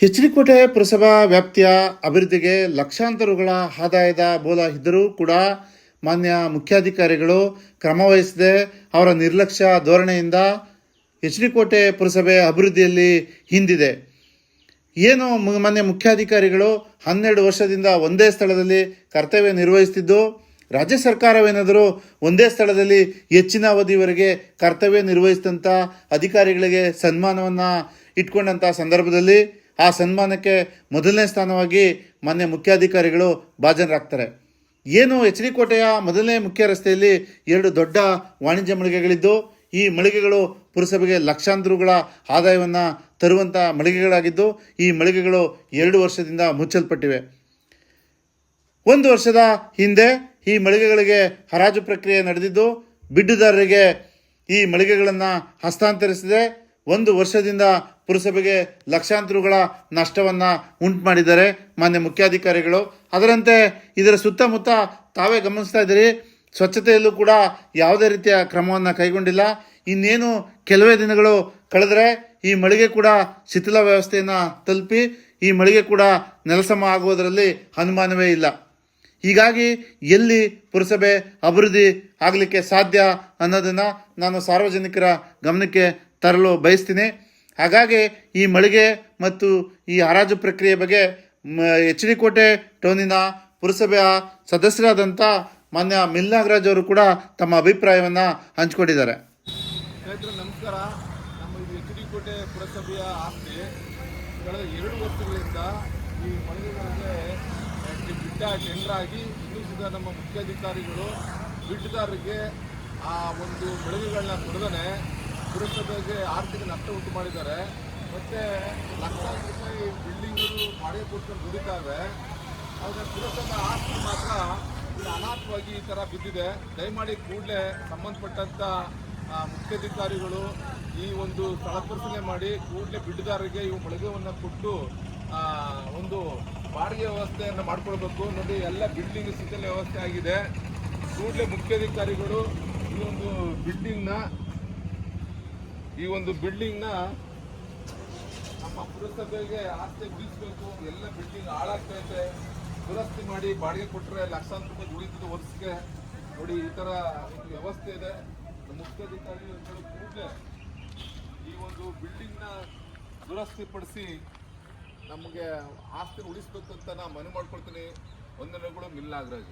ಹೆಚ್ಡಿಕೋಟೆ ಪುರಸಭಾ ವ್ಯಾಪ್ತಿಯ ಅಭಿವೃದ್ಧಿಗೆ ಲಕ್ಷಾಂತರಗಳ ಆದಾಯದ ಬೋಧ ಇದ್ದರೂ ಕೂಡ ಮಾನ್ಯ ಮುಖ್ಯಾಧಿಕಾರಿಗಳು ಕ್ರಮವಹಿಸದೆ ಅವರ ನಿರ್ಲಕ್ಷ್ಯ ಧೋರಣೆಯಿಂದ ಹೆಚ್ಡಿಕೋಟೆ ಪುರಸಭೆ ಅಭಿವೃದ್ಧಿಯಲ್ಲಿ ಹಿಂದಿದೆ. ಏನು ಮಾನ್ಯ ಮುಖ್ಯಾಧಿಕಾರಿಗಳು ಹನ್ನೆರಡು ವರ್ಷದಿಂದ ಒಂದೇ ಸ್ಥಳದಲ್ಲಿ ಕರ್ತವ್ಯ ನಿರ್ವಹಿಸುತ್ತಿದ್ದು, ರಾಜ್ಯ ಸರ್ಕಾರವೇನಾದರೂ ಒಂದೇ ಸ್ಥಳದಲ್ಲಿ ಹೆಚ್ಚಿನ ಅವಧಿವರೆಗೆ ಕರ್ತವ್ಯ ನಿರ್ವಹಿಸಿದಂಥ ಅಧಿಕಾರಿಗಳಿಗೆ ಸನ್ಮಾನವನ್ನು ಇಟ್ಕೊಂಡಂಥ ಸಂದರ್ಭದಲ್ಲಿ ಆ ಸನ್ಮಾನಕ್ಕೆ ಮೊದಲನೇ ಸ್ಥಾನವಾಗಿ ಮಾನ್ಯ ಮುಖ್ಯಾಧಿಕಾರಿಗಳು ಭಾಜನರಾಗ್ತಾರೆ. ಏನು ಎಚ್ ಡಿ ಕೋಟೆಯ ಮೊದಲನೇ ಮುಖ್ಯ ರಸ್ತೆಯಲ್ಲಿ ಎರಡು ದೊಡ್ಡ ವಾಣಿಜ್ಯ ಮಳಿಗೆಗಳಿದ್ದು, ಈ ಮಳಿಗೆಗಳು ಪುರಸಭೆಗೆ ಲಕ್ಷಾಂತರಗಳ ಆದಾಯವನ್ನು ತರುವಂಥ ಮಳಿಗೆಗಳಾಗಿದ್ದು, ಈ ಮಳಿಗೆಗಳು ಎರಡು ವರ್ಷದಿಂದ ಮುಚ್ಚಲ್ಪಟ್ಟಿವೆ. ಒಂದು ವರ್ಷದ ಹಿಂದೆ ಈ ಮಳಿಗೆಗಳಿಗೆ ಹರಾಜು ಪ್ರಕ್ರಿಯೆ ನಡೆದಿದ್ದು, ಬಿಡ್ಡುದಾರರಿಗೆ ಈ ಮಳಿಗೆಗಳನ್ನು ಹಸ್ತಾಂತರಿಸಿದೆ. ಒಂದು ವರ್ಷದಿಂದ ಪುರಸಭೆಗೆ ಲಕ್ಷಾಂತರಗಳ ನಷ್ಟವನ್ನು ಉಂಟು ಮಾಡಿದ್ದಾರೆ ಮಾನ್ಯ ಮುಖ್ಯಾಧಿಕಾರಿಗಳು. ಅದರಂತೆ ಇದರ ಸುತ್ತಮುತ್ತ ತಾವೇ ಗಮನಿಸ್ತಾ ಇದ್ದೀರಿ, ಸ್ವಚ್ಛತೆಯಲ್ಲೂ ಕೂಡ ಯಾವುದೇ ರೀತಿಯ ಕ್ರಮವನ್ನು ಕೈಗೊಂಡಿಲ್ಲ. ಇನ್ನೇನು ಕೆಲವೇ ದಿನಗಳು ಕಳೆದರೆ ಈ ಮಳಿಗೆ ಕೂಡ ಶಿಥಿಲ ವ್ಯವಸ್ಥೆಯನ್ನು ತಲುಪಿ ಈ ಮಳಿಗೆ ಕೂಡ ನೆಲಸಮ ಆಗುವುದರಲ್ಲಿ ಅನುಮಾನವೇ ಇಲ್ಲ. ಹೀಗಾಗಿ ಎಲ್ಲಿ ಪುರಸಭೆ ಅಭಿವೃದ್ಧಿ ಆಗಲಿಕ್ಕೆ ಸಾಧ್ಯ ಅನ್ನೋದನ್ನು ನಾನು ಸಾರ್ವಜನಿಕರ ಗಮನಕ್ಕೆ ತರಲು ಬಯಸ್ತೀನಿ. ಹಾಗಾಗಿ ಈ ಮಳಿಗೆ ಮತ್ತು ಈ ಹರಾಜು ಪ್ರಕ್ರಿಯೆ ಬಗ್ಗೆ ಎಚ್ ಡಿ ಕೋಟೆ ಟೌನಿನ ಪುರಸಭೆಯ ಸದಸ್ಯರಾದಂಥ ಮಾನ್ಯ ಮಿಲ್ ನಾಗರಾಜ್ ಅವರು ಕೂಡ ತಮ್ಮ ಅಭಿಪ್ರಾಯವನ್ನು ಹಂಚಿಕೊಂಡಿದ್ದಾರೆ. ನಮಸ್ಕಾರ. ನಮ್ಮ ಎಚ್ ಡಿ ಕೋಟೆ ಪುರಸಭೆಯ ಆಸ್ತಿ. ಕಳೆದ ಎರಡು ವರ್ಷಗಳಿಂದ ಈ ಮಳಿಗೆಗಳಿಗೆ ಬಿಟ್ಟ ಟೆಂಡರ್ ಆಗಿ ಇನ್ನೂ ಸಹ ನಮ್ಮ ಮುಖ್ಯಾಧಿಕಾರಿಗಳು ಬಿಟ್ಟದಾರರಿಗೆ ಆ ಒಂದು ಮಳಿಗೆಗಳನ್ನ ಕೊಡದೇ ಪುರಸಭೆಗೆ ಆರ್ಥಿಕ ನಷ್ಟ ಉಂಟು ಮಾಡಿದ್ದಾರೆ. ಮತ್ತೆ ಲಕ್ಷಾಂತರ ರೂಪಾಯಿ ಬಿಲ್ಡಿಂಗ್ಗಳು ಬಾಡಿಗೆ ಕೊಟ್ಕೊಂಡು ದುಡಿತಾವೆ. ಆದರೆ ಪುರಸಭೆ ಆಸ್ತಿ ಮಾತ್ರ ಅನಾಥವಾಗಿ ಈ ಥರ ಬಿದ್ದಿದೆ. ದಯಮಾಡಿ ಕೂಡಲೇ ಸಂಬಂಧಪಟ್ಟಂಥ ಮುಖ್ಯಾಧಿಕಾರಿಗಳು ಈ ಒಂದು ಸ್ಥಳ ಪರಿಶೀಲನೆ ಮಾಡಿ ಕೂಡಲೇ ಬಿಡ್ಡುದಾರರಿಗೆ ಇವು ಮಳಿಗೆವನ್ನು ಕೊಟ್ಟು ಒಂದು ಬಾಡಿಗೆ ವ್ಯವಸ್ಥೆಯನ್ನು ಮಾಡ್ಕೊಳ್ಬೇಕು ನೋಡಿ ಎಲ್ಲ ಬಿಲ್ಡಿಂಗ್ ಸಿಗಲ್ ವ್ಯವಸ್ಥೆ ಆಗಿದೆ. ಕೂಡಲೇ ಮುಖ್ಯಾಧಿಕಾರಿಗಳು ಈ ಒಂದು ಬಿಲ್ಡಿಂಗ್ನ ಈ ಒಂದು ಬಿಲ್ಡಿಂಗ್ನ ನಮ್ಮ ಪುರಸಭೆಗೆ ಆಸ್ತಿ ಉಳಿಸ್ಬೇಕು ಎಲ್ಲ ಬಿಲ್ಡಿಂಗ್ ಹಾಳಾಗ್ತೈತೆ ದುರಸ್ತಿ ಮಾಡಿ ಬಾಡಿಗೆ ಕೊಟ್ಟರೆ ಲಕ್ಷಾಂತರ ರೂಪಾಯಿ ಉಳಿತದೆ ವರ್ಷಕ್ಕೆ. ನೋಡಿ, ಈ ಥರ ವ್ಯವಸ್ಥೆ ಇದೆ. ಮುಖ್ಯಾಧಿಕಾರಿ ಕೂಡಲೇ ಈ ಒಂದು ಬಿಲ್ಡಿಂಗ್ನ ದುರಸ್ತಿ ಪಡಿಸಿ ನಮಗೆ ಆಸ್ತಿ ಉಳಿಸ್ಬೇಕು ಅಂತ ನಾನು ಮನವಿ ಮಾಡ್ಕೊಳ್ತೀನಿ. ವಂದನೆಗಳು ಮಿಲ್ ನಾಗರಾಜ್